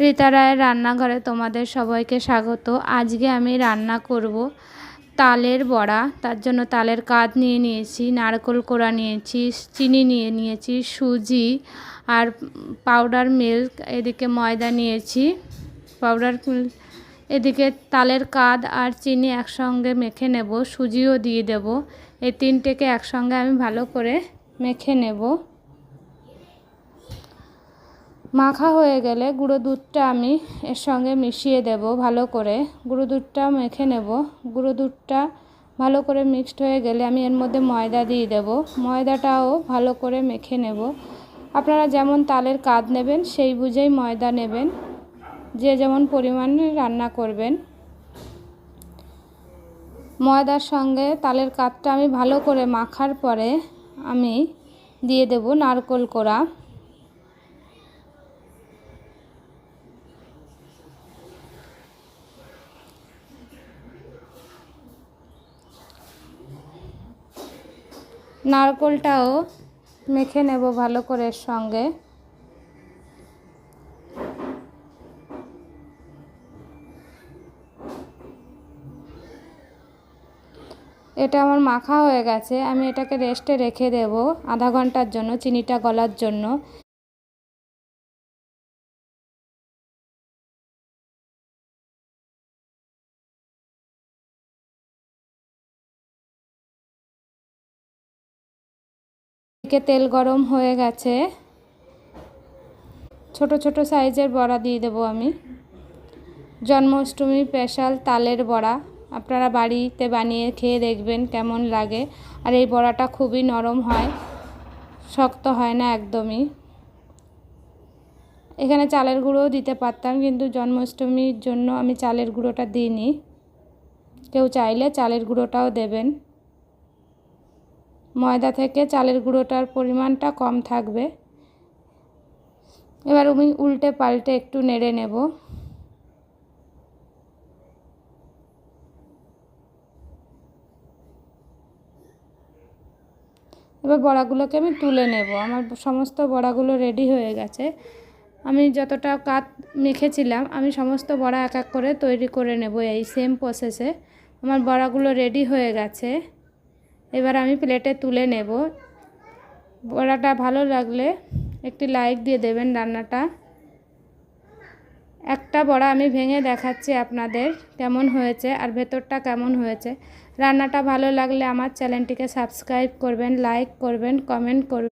রীতা রায়ের রান্নাঘরে তোমাদের সবাইকে স্বাগত। আজকে আমি রান্না করব তালের বড়া। তার জন্য তালের কাদ নিয়ে নিয়েছি, নারকোল কোড়া নিয়েছি, চিনি নিয়ে নিয়েছি, সুজি আর পাউডার মিল্ক, এদিকে ময়দা নিয়েছি। পাউডার এদিকে তালের কাদ আর চিনি একসঙ্গে মেখে নেব, সুজিও দিয়ে দেব। এই তিনটেকে একসঙ্গে আমি ভালো করে মেখে নেব। মাখা হয়ে গেলে গুঁড়ো দুধটা আমি এর সঙ্গে মিশিয়ে দেব ভালো করে। গুঁড়ো দুধটা মেখে নেব। গুঁড়ো দুধটা ভালো করে মিক্সড হয়ে গেলে আমি এর মধ্যে ময়দা দিয়ে দেব। ময়দাটাও ভালো করে মেখে নেব। আপনারা যেমন তালের কাদ নেবেন, সেই বুঝেই ময়দা নেবেন। যে যেমন পরিমাণে রান্না করবেন। ময়দার সঙ্গে তালের কাদটা আমি ভালো করে মাখার পরে আমি দিয়ে দেব নারকোল কোড়া। নারকোলটাও মেখে নেব ভালো করে সঙ্গে। এটা আমার মাখা হয়ে গেছে, আমি এটাকে রেস্টে রেখে দেব আধা ঘণ্টার জন্য, চিনিটা গলার জন্য। এদিকে তেল গরম হয়ে গেছে। ছোট ছোট সাইজের বড়া দিয়ে দেবো আমি। জন্মাষ্টমী স্পেশাল তালের বড়া। আপনারা বাড়িতে বানিয়ে খেয়ে দেখবেন কেমন লাগে। আর এই বড়াটা খুবই নরম হয়, শক্ত হয় না একদমই। এখানে চালের গুঁড়োও দিতে পারতাম, কিন্তু জন্মাষ্টমীর জন্য আমি চালের গুঁড়োটা দিইনি। কেউ চাইলে চালের গুঁড়োটাও দেবেন। ময়দা থেকে চালের গুঁড়োটার পরিমাণটা কম থাকবে। এবার আমি উল্টে পাল্টে একটু নেড়ে নেব। এবার বড়াগুলোকে আমি তুলে নেব। আমার সমস্ত বড়াগুলো রেডি হয়ে গেছে। আমি যতটা কাত মেখেছিলাম, আমি সমস্ত বড়া এক এক করে তৈরি করে নেব এই সেম প্রসেসে আমার বড়াগুলো রেডি হয়ে গেছে। এবার আমি প্লেটে তুলে নেব। বড়াটা ভালো লাগলে একটি লাইক দিয়ে দেবেন রান্নাটা। একটা বড়া আমি ভেঙে দেখাচ্ছি আপনাদের কেমন হয়েছে আর ভেতরটা কেমন হয়েছে। রান্নাটা ভালো লাগলে আমার চ্যানেলটিকে সাবস্ক্রাইব করবেন লাইক করবেন কমেন্ট করবেন।